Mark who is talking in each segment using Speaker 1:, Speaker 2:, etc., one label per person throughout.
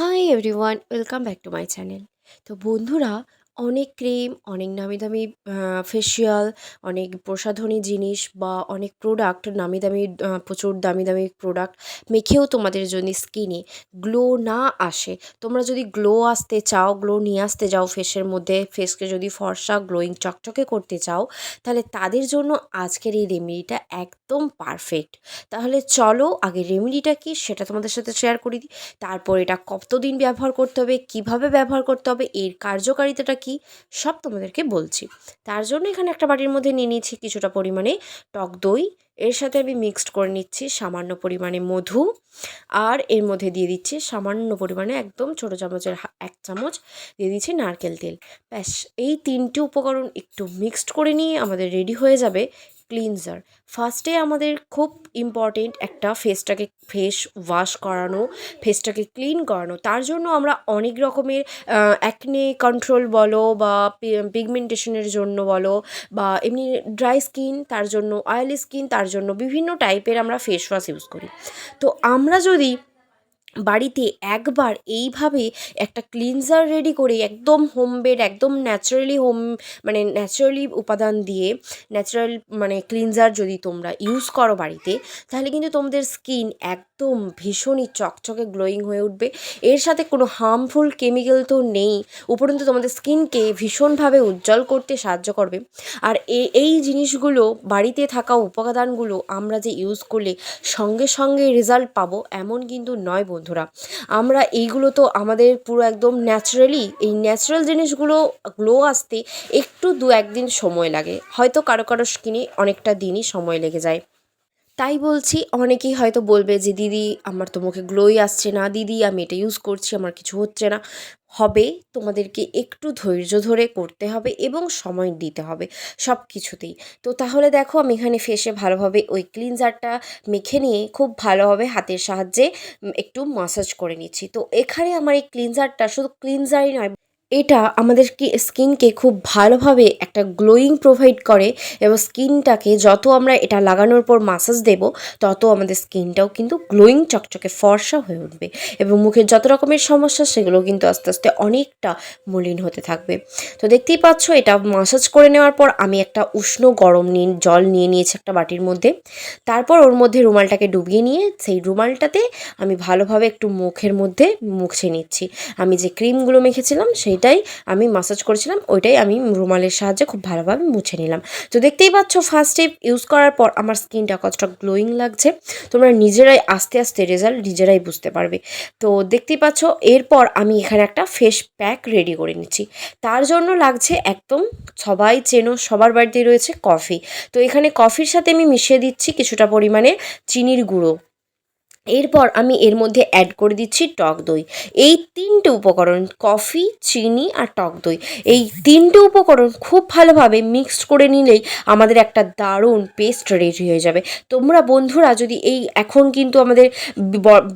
Speaker 1: Hi everyone welcome back to my channel. তো বন্ধুরা অনেক ক্রিম, অনেক নামি দামি ফেসিয়াল অনেক প্রসাধনী জিনিস বা অনেক প্রোডাক্ট নামি দামি প্রচুর দামি দামি প্রোডাক্ট মেখেও তোমাদের যদি স্কিনে গ্লো না আসে, তোমরা যদি গ্লো আসতে চাও গ্লো নিয়ে আসতে যাও ফেসের মধ্যে ফেসকে যদি ফর্সা গ্লোয়িং চকচকে করতে চাও, তাহলে তাদের জন্য আজকের এই রেমেডিটা একদম পারফেক্ট তাহলে চলো আগে রেমেডিটা কি সেটা তোমাদের সাথে শেয়ার করি দিই। তারপর এটা কতদিন ব্যবহার করতে হবে, কীভাবে ব্যবহার করতে হবে, এর কার্যকারিতাটা কি? সব তোমাদেরকে বলছি। তার জন্য এখানে একটা বাটির মধ্যে নিয়ে নিচ্ছি কিছুটা পরিমাণে টক দই। এর সাথে আমি মিক্সড করে নিচ্ছি সামান্য পরিমাণে মধু। আর এর মধ্যে দিয়ে দিচ্ছি সামান্য পরিমাণে একদম ছোটো চামচের এক চামচ দিয়ে দিচ্ছি নারকেল তেল। ব্যাস, এই তিনটি উপকরণ একটু মিক্সড করে নিয়ে আমাদের রেডি হয়ে যাবে। ক্লিনজার ফার্স্টে আমাদের খুব ইম্পর্টেন্ট একটা ফেসটাকে ফেস ওয়াশ করানো ফেসটাকে ক্লিন করানো। তার জন্য আমরা অনেক রকমের অ্যাকনে কন্ট্রোল বলো বা পিগমেন্টেশনের জন্য বলো বা এমনি ড্রাই স্কিন তার জন্য অয়েলি স্কিন তার জন্য বিভিন্ন টাইপের আমরা ফেস ওয়াশ ইউজ করি। তো আমরা যদি বাড়িতে একবার এইভাবে একটা ক্লিনজার রেডি করে একদম হোমমেড একদম ন্যাচারালি হোম মানে ন্যাচারালি উপাদান দিয়ে ন্যাচারাল মানে ক্লিনজার যদি তোমরা ইউজ করো বাড়িতে, তাহলে কিন্তু তোমাদের স্কিন একদম ভীষণই চকচকে গ্লোয়িং হয়ে উঠবে। এর সাথে কোনো হার্মফুল কেমিক্যাল তো নেই, উপরন্তু তোমাদের স্কিনকে ভীষণভাবে উজ্জ্বল করতে সাহায্য করবে। আর এই জিনিসগুলো বাড়িতে থাকা উপাদানগুলো আমরা যে ইউজ করলে সঙ্গে সঙ্গে রেজাল্ট পাবো, এমন কিন্তু নয় বন্ধুরা। আমরা এইগুলো তো আমাদের পুরো একদম ন্যাচারালি এই ন্যাচারাল জিনিসগুলো গ্লো আসতে একটু দু একদিন সময় লাগে। হয়তো কারও কারও স্কিনে অনেকটা দিনই সময় লেগে যায়। তাই বলছি, অনেকেই হয়তো বলবে যে, দিদি, আমার তো মুখে গ্লোই আসছে না, দিদি, আমি এটা ইউজ করছি, আমার কিছু হচ্ছে না। হবে, তোমাদেরকে একটু ধৈর্য ধরে করতে হবে এবং সময় দিতে হবে সব কিছুতেই তো তাহলে দেখো, আমি এখানে ফেসে ভালোভাবে ওই ক্লিনজারটা মেখে নিয়ে খুব ভালোভাবে হাতের সাহায্যে একটু মাসাজ করে নিচ্ছি। তো এখানে আমার এই ক্লিনজারটা শুধু ক্লিনজারই নয় এটা আমাদের স্কিনকে খুব ভালোভাবে একটা গ্লোয়িং প্রোভাইড করে এবং স্কিনটাকে যত আমরা এটা লাগানোর পর মাসাজ দেব, তত আমাদের স্কিনটাও কিন্তু গ্লোয়িং চকচকে ফর্সা হয়ে উঠবে এবং মুখের যত রকমের সমস্যা সেগুলো কিন্তু আস্তে আস্তে অনেকটা মলিন হতে থাকবে। তো দেখতেই পাচ্ছ এটা মাসাজ করে নেওয়ার পর আমি একটা উষ্ণ গরম নিয়ে, জল নিয়ে নিয়েছি একটা বাটির মধ্যে। তারপর ওর মধ্যে রুমালটাকে ডুবিয়ে নিয়ে সেই রুমালটাতে আমি ভালোভাবে একটু মুখের মধ্যে মুছে নিচ্ছি। আমি যে ক্রিমগুলো মেখেছিলাম সেইটাই আমি মাসাজ করেছিলাম, ওইটাই আমি রুমালের সাহায্যে খুব ভালোভাবে মুছে নিলাম। তো দেখতেই পাচ্ছ ফার্স্ট স্টেপ ইউজ করার পর আমার স্কিনটা কতটা গ্লোয়িং লাগছে। তোমরা নিজেরাই আস্তে আস্তে রেজাল্ট নিজেরাই বুঝতে পারবে। তো দেখতেই পাচ্ছ, এরপর আমি এখানে একটা ফেস প্যাক রেডি করে নিচ্ছি। তার জন্য লাগছে একদম সবাই চেনো, সবার বাড়িতেই রয়েছে কফি তো এখানে কফির সাথে আমি মিশিয়ে দিচ্ছি কিছুটা পরিমাণে চিনির গুঁড়ো। এরপর আমি এর মধ্যে অ্যাড করে দিচ্ছি টক দই। এই তিনটে উপকরণ কফি চিনি আর টক দই। এই তিনটে উপকরণ খুব ভালোভাবে মিক্সড করে নিলেই আমাদের একটা দারুণ পেস্ট রেডি হয়ে যাবে। তোমরা বন্ধুরা যদি এই এখন কিন্তু আমাদের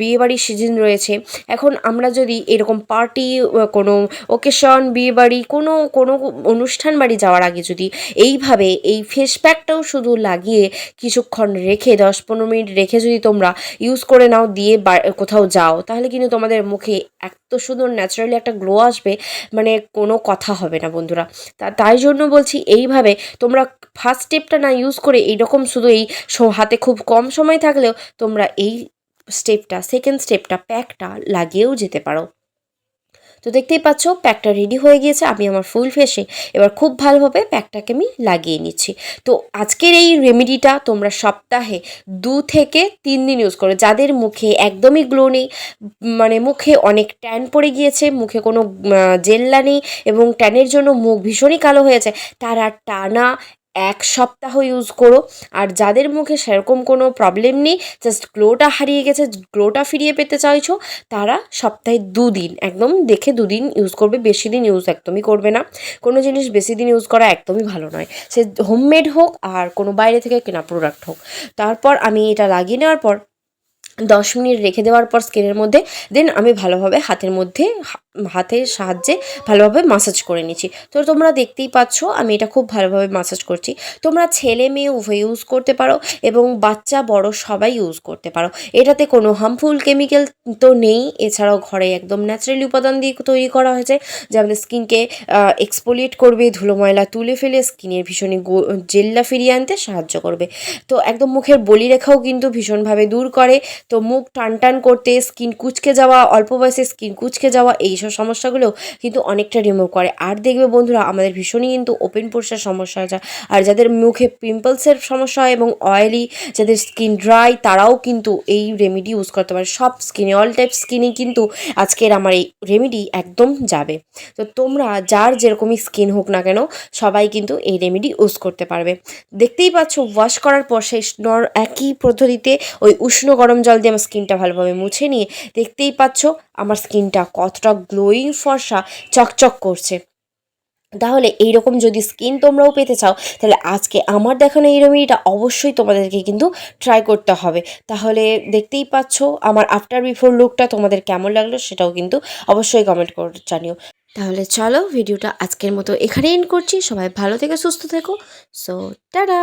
Speaker 1: বিয়েবাড়ির সিজন রয়েছে, এখন আমরা যদি এরকম পার্টি কোনো ওকেশন বিয়েবাড়ি, কোনো কোনো অনুষ্ঠান বাড়ি যাওয়ার আগে যদি এইভাবে এই ফেস প্যাকটাও শুধু লাগিয়ে কিছুক্ষণ রেখে দশ পনেরো মিনিট রেখে যদি তোমরা ইউজ করে নাও, দিয়ে কোথাও যাও, তাহলে কিন্তু তোমাদের মুখে এত সুন্দর ন্যাচারালি একটা গ্লো আসবে মানে কোনো কথা হবে না বন্ধুরা। তা, তাই জন্য বলছি এইভাবে তোমরা ফার্স্ট স্টেপটা না ইউজ করে এইরকম শুধু এই হাতে খুব কম সময় থাকলেও তোমরা এই স্টেপটা সেকেন্ড স্টেপটা প্যাকটা লাগিয়েও যেতে পারো। তো দেখতেই পাচ্ছ প্যাকটা রেডি হয়ে গিয়েছে, আমি আমার ফুল ফেসে এবার খুব ভালোভাবে প্যাকটাকে আমি লাগিয়ে নিচ্ছি। তো আজকের এই রেমেডিটা তোমরা সপ্তাহে দু থেকে তিন দিন ইউজ করো। যাদের মুখে একদমই গ্লো নেই মানে মুখে অনেক ট্যান পড়ে গিয়েছে, মুখে কোনো জেল্লা নেই এবং ট্যানের জন্য মুখ ভীষণই কালো হয়েছে, তারা টানা এক সপ্তাহ ইউজ করো। আর যাদের মুখে সেরকম কোনো প্রবলেম নেই জাস্ট গ্লোটা হারিয়ে গেছে গ্লোটা ফিরিয়ে পেতে চাইছো, তারা সপ্তাহে দুদিন, একদম দেখে দুদিন ইউজ করবে, বেশি দিন ইউজ একদমই করবে না। কোনো জিনিস বেশি দিন ইউজ করা একদমই ভালো নয়। সে হোমমেড হোক আর কোনো বাইরে থেকে কেনা প্রোডাক্ট হোক। তারপর আমি এটা লাগিয়ে নেওয়ার পর, দশ মিনিট রেখে দেওয়ার পর স্কিনের মধ্যে দেন আমি ভালোভাবে হাতের মধ্যে হাতের সাহায্যে ভালোভাবে মাসাজ করে নিচ্ছি। তো তোমরা দেখতেই পাচ্ছ, আমি এটা খুব ভালোভাবে মাসাজ করছি। তোমরা ছেলে মেয়ে উভয় ইউজ করতে পারো এবং বাচ্চা, বড় সবাই ইউজ করতে পারো। এটাতে কোনো হার্মফুল কেমিক্যাল তো নেই। এছাড়াও ঘরে একদম ন্যাচারালি উপাদান দিয়ে তৈরি করা হয়েছে। যা আমাদের স্কিনকে এক্সপোলিয়েট করবে ধুলো ময়লা তুলে ফেলে, স্কিনের ভীষণই জেল্লা ফিরিয়ে আনতে সাহায্য করবে। তো একদম মুখের বলি রেখাও কিন্তু ভীষণভাবে দূর করে। তো মুখ টান টান করতে, স্কিন কুচকে যাওয়া, অল্প বয়সে স্কিন কুচকে যাওয়া এইসব সমস্যাগুলো কিন্তু অনেকটা রিমুভ করে। আর দেখবে বন্ধুরা, আমাদের ভীষণই কিন্তু ওপেন পোর্সের সমস্যা আর যাদের মুখে পিম্পলসের সমস্যা হয় এবং অয়েলি যাদের স্কিন ড্রাই তারাও কিন্তু এই রেমেডি ইউজ করতে পারে। সব স্কিনে অল টাইপ স্কিনে কিন্তু আজকের আমার এই রেমেডি একদম যাবে। তো তোমরা, যার যেরকমই স্কিন হোক না কেন, সবাই কিন্তু এই রেমেডি ইউজ করতে পারবে। দেখতেই পাচ্ছ ওয়াশ করার পর সেই নর একই পদ্ধতিতে ওই উষ্ণ গরম জল দিয়ে আমার স্কিনটা ভালোভাবে মুছে নিয়ে, দেখতেই পাচ্ছ, আমার স্কিনটা কতটা গ্লোয়িং ফর্সা চকচক করছে। তাহলে এইরকম যদি স্কিন তোমরাও পেতে চাও, তাহলে আজকে আমার দেখানো এই রেমেডিটা অবশ্যই তোমাদেরকে কিন্তু ট্রাই করতে হবে। তাহলে দেখতেই পাচ্ছ আমার আফটার বিফোর লুকটা তোমাদের কেমন লাগল সেটাও কিন্তু অবশ্যই কমেন্ট করে জানিও। তাহলে চলো ভিডিওটা আজকের মতো এখানে এন্ড করছি। সবাই ভালো থেকে, সুস্থ থেকো। So tata